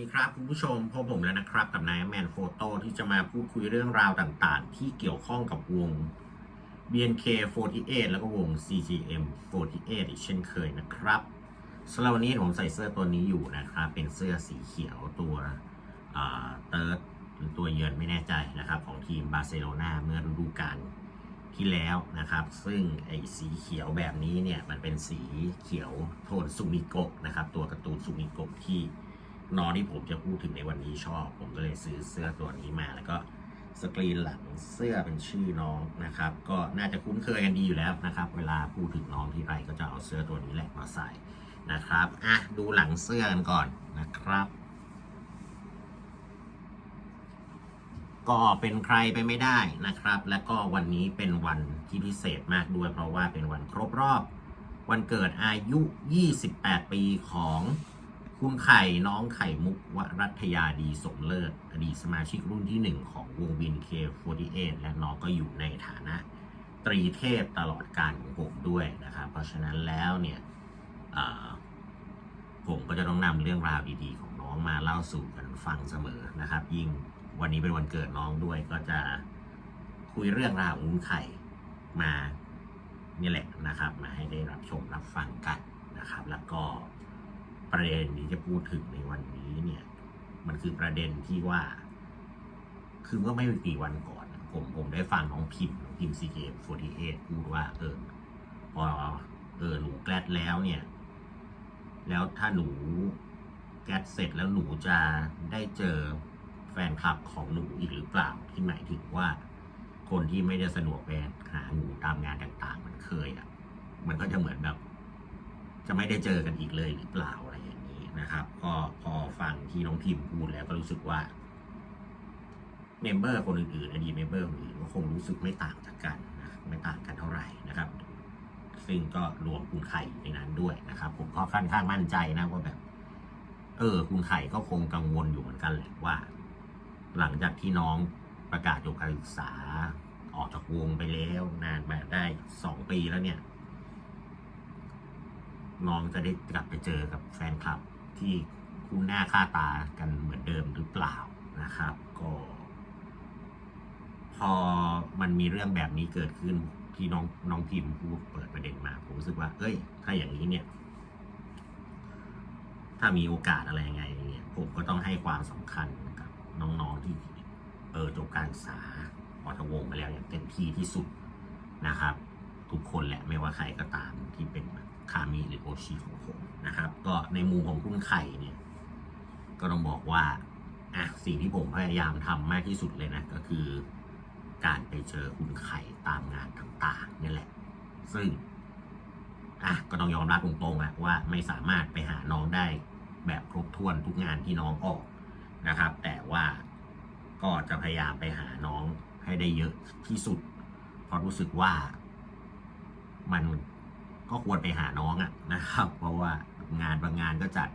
ดีครับคุณผู้ชมพบผมแล้วนะครับกับนายแมนโฟโต้ที่จะมาพูดคุยเรื่องราวต่างๆ ที่เกี่ยวข้องกับวง BNK48 แล้วก็วง CGM48 อีกเช่นเคยนะครับสำหรับวันนี้ผมใส่เสื้อตัวนี้อยู่นะครับ เป็นเสื้อสีเขียวตัวเติร์ดหรือตัวเยือนไม่แน่ใจนะครับ ของทีมบาร์เซโลนาเมื่อฤดูกาลที่แล้วนะครับ ซึ่งไอ้สีเขียวแบบนี้เนี่ย มันเป็นสีเขียวโทนซูมิโกะนะครับ ตัวการ์ตูนซูมิโกะที่ น้องที่ผมจะพูดถึงในวันนี้ชอบ ผมก็เลยซื้อเสื้อตัวนี้มาแล้วก็สกรีนหลังเสื้อเป็นชื่อน้องนะครับ ก็น่าจะคุ้นเคยกันดีอยู่แล้วนะครับ เวลาพูดถึงน้องที่ไรก็จะเอาเสื้อตัวนี้แหละมาใส่นะครับอะดูหลังเสื้อกันก่อนนะครับ ก็เป็นใครไปไม่ได้นะครับ และก็วันนี้เป็นวันที่พิเศษมากด้วย เพราะว่าเป็นวันครบรอบ วันเกิดอายุ 28 ปีของ คุณไข่น้องไข่มุกวรัตยาดีสมเลิศอดีตสมาชิกรุ่นที่ 1 ของวงบิน K48 และน้องก็อยู่ในฐานะตรีเทพตลอดการของผมด้วยนะครับ เพราะฉะนั้นแล้วเนี่ยผมก็จะต้องนำเรื่องราวดีๆ ของน้องมาเล่าสู่กันฟังเสมอนะครับ ยิ่งวันนี้เป็นวันเกิดน้องด้วยก็จะคุยเรื่องราวของคุณไข่มานี่แหละนะครับ มาให้ได้รับชมรับฟังกันนะครับ แล้วก็ ประเด็นที่จะพูดถึงในวันนี้เนี่ย มันคือประเด็นที่ว่าคือเมื่อไม่กี่วันก่อน ผมผมได้ฟังน้องพิมพ์น้องพิมพ์ CK48 พูดว่า เออพอเออหนูแกลดแล้วเนี่ย แล้วถ้าหนูแกลดเสร็จแล้วหนูจะได้เจอแฟนคลับของหนูอีกหรือเปล่าที่หมายถึงว่า คนที่ไม่ได้สะดวกไปหาหนูตามงานต่าง ๆ มันเคยอะ มันก็จะเหมือนแบบ จะไม่ได้เจอกันอีกเลยหรือเปล่าอะไรอย่างนี้นะครับ ก็พอฟังที่น้องพิมพ์พูดแล้วก็รู้สึกว่าเมมเบอร์คนอื่นๆอดีตเมมเบอร์คนอื่นก็คงรู้สึกไม่ต่างจากกันนะไม่ต่างกันเท่าไหร่นะครับ ซึ่งก็รวมคุณไข่ในนั้นด้วยนะครับ ผมก็ค่อนข้างมั่นใจนะว่าแบบ เออ คุณไข่ก็คงกังวลอยู่เหมือนกันแหละว่า หลังจากที่น้องประกาศจบการศึกษาออกจากวงไปแล้วนานแบบได้สองปีแล้วเนี่ย น้องจะได้กลับไปเจอกับแฟนคลับที่คุ้นหน้าค่าตากันเหมือนเดิมหรือเปล่านะครับ ก็ พอมันมีเรื่องแบบนี้เกิดขึ้นที่น้องน้องพิมพ์พูดเปิดประเด็นมา ผมรู้สึกว่า เอ้ย ถ้าอย่างนี้เนี่ย ถ้ามีโอกาสอะไรยังไงเนี่ยผมก็ต้องให้ความสำคัญกับน้องๆที่เออจบการศึกษาออกจากวงไปแล้วอย่างเต็มที่ที่สุดนะครับ ทุกคนแหละไม่ว่าใครก็ตามที่เป็น คามิหรือโอชิของผมนะครับ ก็ในมุมของคุณไข่เนี่ย ก็ต้องบอกว่าอะสิ่งที่ผมพยายามทำมากที่สุดเลยนะ ก็คือการไปเจอคุณไข่ตามงานต่างๆนี่แหละ ซึ่งอะก็ต้องยอมรับตรงๆอะว่าไม่สามารถไปหาน้องได้แบบครบถ้วนทุกงานที่น้องออกนะครับ แต่ว่าก็จะพยายามไปหาน้องให้ได้เยอะที่สุดเพราะรู้สึกว่ามัน ก็ควรไปหาน้องอะนะครับ เพราะว่างานบางงานก็จัด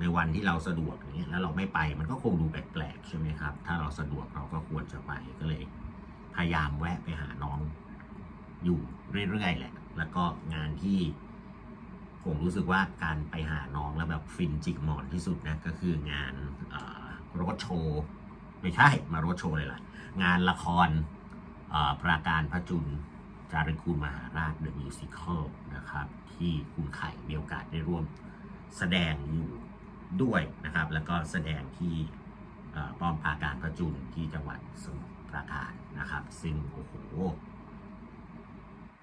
ในวันที่เราสะดวกอย่างเงี้ยแล้วเราไม่ไปมันก็คงดูแปลกๆใช่ไหมครับ ถ้าเราสะดวกเราก็ควรจะไปก็เลย พยายามแวะไปหาน้อง อยู่เรื่อยๆแหละ แล้วก็งานที่ผมรู้สึกว่าการไปหาน้องแล้วแบบฟินจิกหมอนที่สุดนะก็คืองานรถโชว์ไม่ใช่มารถโชว์เลยล่ะ งานละครปราการพระจุล จารึกูลมหาราชเดอะมิวสิคลนะครับ ที่คุณไข่มีโอกาสได้ร่วมแสดงอยู่ด้วยนะครับ แล้วก็แสดงที่ป้อมปราการพระจุลที่จังหวัดสมุทรปราการนะครับ ซึ่งโอ้โห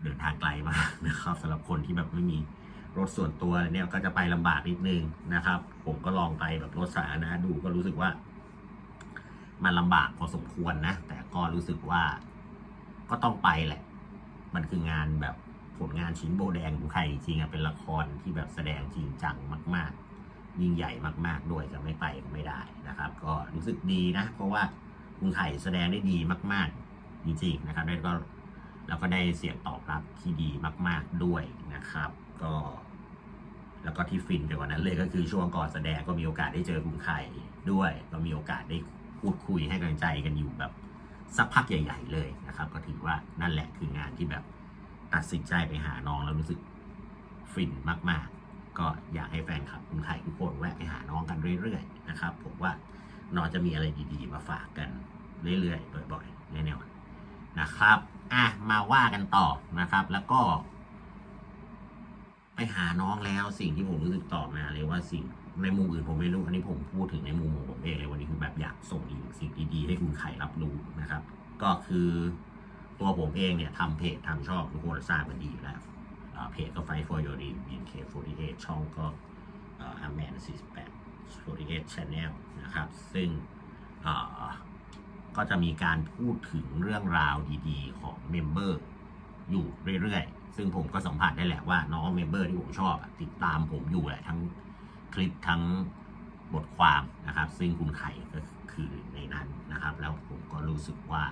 เดินทางไกลมากนะครับสำหรับคนที่แบบไม่มีรถส่วนตัวเนี่ยก็จะไปลำบากนิดนึงนะครับ ผมก็ลองไปแบบรถสาธารณะดูก็รู้สึกว่า มันลำบากพอสมควรนะ แต่ก็รู้สึกว่าก็ต้องไปแหละ มันคืองานแบบผลงานชิ้นโบแดงของใครจริงๆอะเป็นละครที่แบบแสดงจริงจังมาก ๆ ยิ่งใหญ่มากๆด้วยจะไม่ไปก็ไม่ได้นะครับ ก็รู้สึกดีนะ เพราะว่าคุณไข่แสดงได้ดีมาก ๆ จริง ๆ นะครับแล้วก็แล้วก็ได้เสียงตอบรับที่ดีมาก ๆด้วยนะครับ ก็แล้วก็ที่ฟินไปกว่านั้นเลยก็คือช่วงก่อนแสดงก็มีโอกาสได้เจอคุณไข่ด้วย ก็มีโอกาสได้พูดคุยให้กำลังใจกันอยู่แบบ สักพักใหญ่ ๆ เลยนะครับ ก็ถือว่านั่นแหละคืองานที่แบบตัดสินใจไปหาน้องแล้วรู้สึกฟินมากๆ ก็อยากให้แฟนคลับคุณไข่ทุกคนแวะไปหาน้องกันเรื่อยๆนะครับผมว่าน้องจะมีอะไรดีๆ มาฝากกันเรื่อยๆบ่อยๆแน่นอนนะครับอะมาว่ากันต่อนะครับ แล้วก็ ไปหาน้องแล้วสิ่งที่ผมรู้สึกต่อมาเลยว่าสิ่ง ในมุมอื่นผมไม่รู้ อันนี้ผมพูดถึงในมุมของผมเองเลยวันนี้คือแบบอยากส่งอีกสิ่งดีๆให้คุณไข่รับรู้นะครับ ก็คือตัวผมเองเนี่ยทำเพจทำช่องทุกคนทราบกันดีอยู่แล้วเพจก็ Fight for Your Dream BNK48 ช่องก็อาร์แมน48 48 Channel นะครับ ซึ่งอ่าก็จะมีการพูดถึงเรื่องราวดีๆ ของเมมเบอร์อยู่เรื่อยๆ ซึ่งผมก็สัมผัสได้แหละว่าน้องเมมเบอร์ที่ผมชอบติดตามผมอยู่แหละทั้ง คลิปทั้งบทความนะครับ ซึ่งคุณไข่ก็คือในนั้นนะครับ แล้วผมก็รู้สึกว่า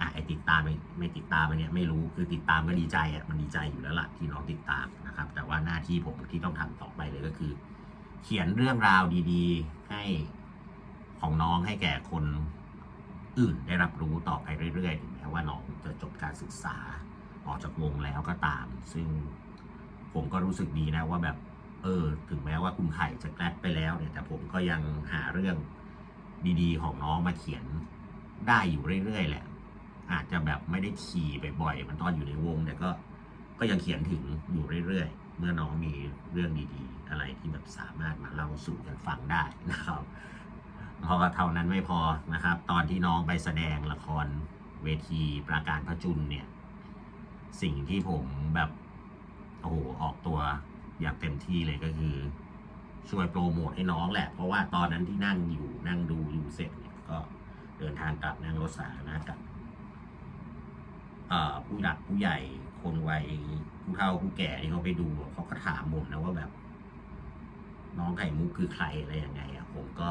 อะไอติดตามไม่ไม่ติดตามไปเนี่ยไม่รู้คือติดตามก็ดีใจอะมันดีใจอยู่แล้วล่ะที่น้องติดตามนะครับ แต่ว่าหน้าที่ผมที่ต้องทำต่อไปเลยก็คือ เขียนเรื่องราวดีๆ ให้ของน้องให้แก่คนอื่นได้รับรู้ต่อไปเรื่อยๆถึงแม้ว่าน้องจะจบการศึกษาออกจากวงแล้วก็ตาม ซึ่งผมก็รู้สึกดีนะว่าแบบ เออ ถึงแม้ว่าคุณไข่จะแกลดไปแล้วเนี่ย แต่ผมก็ยังหาเรื่องดีๆ ของน้องมาเขียนได้อยู่เรื่อยๆแหละ อาจจะแบบไม่ได้ขี่บ่อยๆมันตอนอยู่ในวงแต่ก็ก็ยังเขียนถึงอยู่เรื่อยๆ เมื่อน้องมีเรื่องดีๆ อะไรที่แบบสามารถมาเล่าสู่กันฟังได้นะครับพอเท่านั้นไม่พอนะครับ ตอนที่น้องไปแสดงละครเวทีประการพระจุลเนี่ย สิ่งที่ผมแบบโอ้โหออกตัว อย่างเต็มที่เลยก็คือ ช่วยโปรโมทให้น้องแหละ เพราะว่าตอนนั้นที่นั่งอยู่นั่งดูอยู่เสร็จเนี่ยก็เดินทางกลับนั่งรถสาธารณะกลับผู้หลักผู้ใหญ่คนวัยผู้เฒ่าผู้แก่ที่เขาไปดูเขาก็ถามผมนะว่าแบบ น้องไข่มุกคือใครอะไรยังไงอะผมก็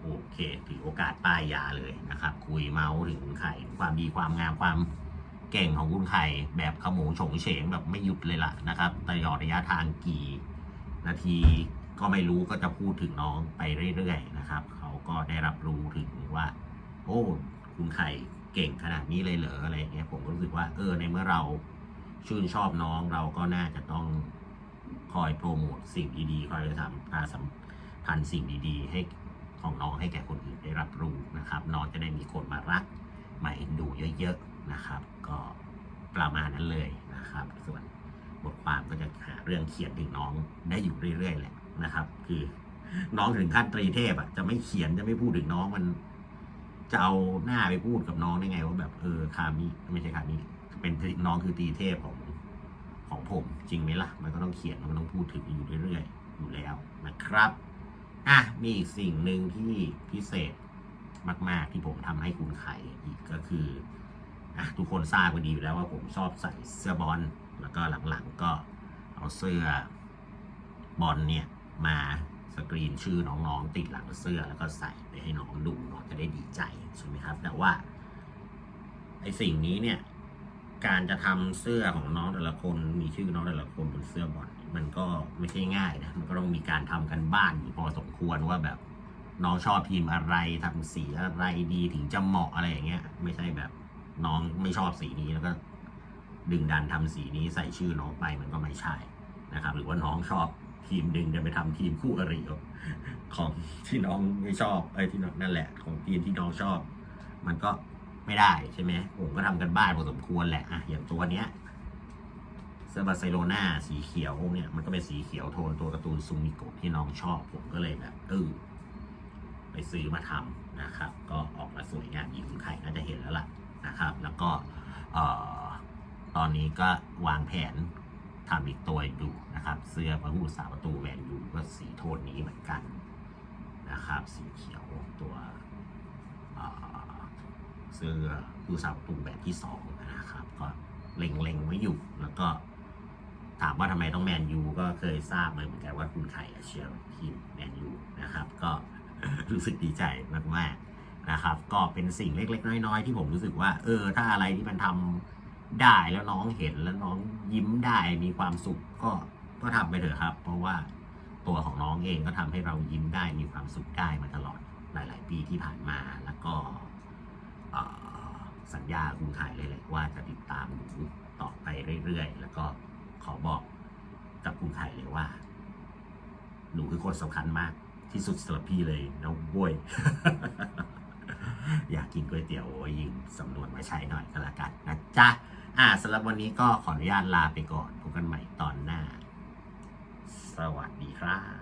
โอเคถือโอกาสป้ายยาเลยนะครับ คุยเมาส์ถึงไข่ความดีความงามความ เก่งของคุณไข่แบบขโมงโฉงเฉงแบบไม่หยุดเลยล่ะนะครับตลอดระยะทางกี่นาทีก็ไม่รู้ก็จะพูดถึงน้องไปเรื่อยๆนะครับ เขาก็ได้รับรู้ถึงว่า โอ้คุณไข่เก่งขนาดนี้เลยเหรออะไรเงี้ยผมก็รู้สึกว่าเออในเมื่อเราชื่นชอบน้องเราก็น่าจะต้องคอยโปรโมทสิ่งดีๆคอยทำพาสัมพันธ์สิ่งดีๆ ให้ของน้องให้แก่คนอื่นได้รับรู้นะครับ น้องจะได้มีคนมารักมาเอ็นดูเยอะๆ นะครับ ก็ประมาณนั้นเลยนะครับ ส่วนบทความก็จะหาเรื่องเขียนถึงน้องได้อยู่เรื่อยๆแหละนะครับ คือน้องถึงขั้นตรีเทพอะจะไม่เขียนจะไม่พูดถึงน้องมันจะเอาหน้าไปพูดกับน้องได้ไงว่าแบบเออคามิไม่ใช่คามิเป็นน้องคือตีเทพของของผมจริงไหมล่ะ มันก็ต้องเขียนมันต้องพูดถึงอยู่เรื่อยๆอยู่แล้วนะครับอะมีอีกสิ่งหนึ่งที่พิเศษมาก ๆ ที่ผมทำให้คุณไข่อีกก็คือ ทุกคนทราบกันดีอยู่แล้วว่าผมชอบใส่เสื้อบอลแล้วก็หลังๆก็เอาเสื้อบอลเนี่ยมาสกรีนชื่อน้องๆ ติดหลังเสื้อแล้วก็ใส่ไปให้น้องดูน้องจะได้ดีใจใช่ไหมครับ แต่ว่าไอสิ่งนี้เนี่ยการจะทำเสื้อของน้องแต่ละคนมีชื่อน้องแต่ละคนบนเสื้อบอลมันก็ไม่ใช่ง่ายนะมันก็ต้องมีการทำกันบ้านอยู่พอสมควรว่าแบบน้องชอบทีมอะไรทำสีอะไรดีถึงจะเหมาะอะไรอย่างเงี้ย ไม่ใช่แบบ น้องไม่ชอบสีนี้แล้วก็ ดึงดันทำสีนี้ใส่ชื่อน้องไปมันก็ไม่ใช่นะครับ หรือว่าน้องชอบทีมดึงจะไปทำทีมคู่อริของที่น้องไม่ชอบไอ้ที่น้องนั่นแหละ ของทีมที่น้องชอบ มันก็ไม่ได้ใช่ไหมผมก็ทำกันบ้านพอสมควรแหละอะอย่างตัวเนี้ยเสื้อบาร์เซโลนาสีเขียวเนี่ยมันก็เป็นสีเขียวโทนตัวการ์ตูนซูมิโกะที่น้องชอบผมก็เลยแบบเออไปซื้อมาทำนะครับ ก็ออกมาสวยงามอีกคุณไข่น่าจะเห็นแล้วล่ะ นะครับ แล้วก็ตอนนี้ก็วางแผนทำอีกตัวอยู่นะครับ เสื้อพระผู้สาประตูแวนยูก็สีโทนนี้เหมือนกันนะครับ สีเขียวตัวเสื้อผู้สาประตูแบบที่สองนะครับ ก็เล็งๆไว้อยู่ แล้วก็ถามว่าทำไมต้องแมนยูก็เคยทราบมาเหมือนกันว่าคุณไข่เชียร์ทีมแมนยูนะครับ ก็รู้สึกดีใจมากๆ นะครับ ก็เป็นสิ่งเล็ก ๆ น้อยๆที่ผมรู้สึกว่า เออ ถ้าอะไรที่มันทำได้แล้วน้องเห็นแล้วน้องยิ้มได้มีความสุขก็ก็ทำไปเถอะครับ เพราะว่าตัวของน้องเองก็ทำให้เรายิ้มได้มีความสุขได้มาตลอดหลาย ๆ ปีที่ผ่านมาแล้วก็สัญญาคุณไข่เลยแหละว่าจะติดตามหนูต่อไปเรื่อยๆ แล้วก็ขอบอกกับคุณไข่เลยว่า หนูคือคนสำคัญมากที่สุดสำหรับพี่เลยนะโว้ย อยากกินก๋วยเตี๋ยวโอ้ยยิงสำนวนมาใช้หน่อยก็แล้วกันนะจ๊ะอ่าสำหรับวันนี้ก็ขออนุญาตลาไปก่อนพบกันใหม่ตอนหน้า สวัสดีครับ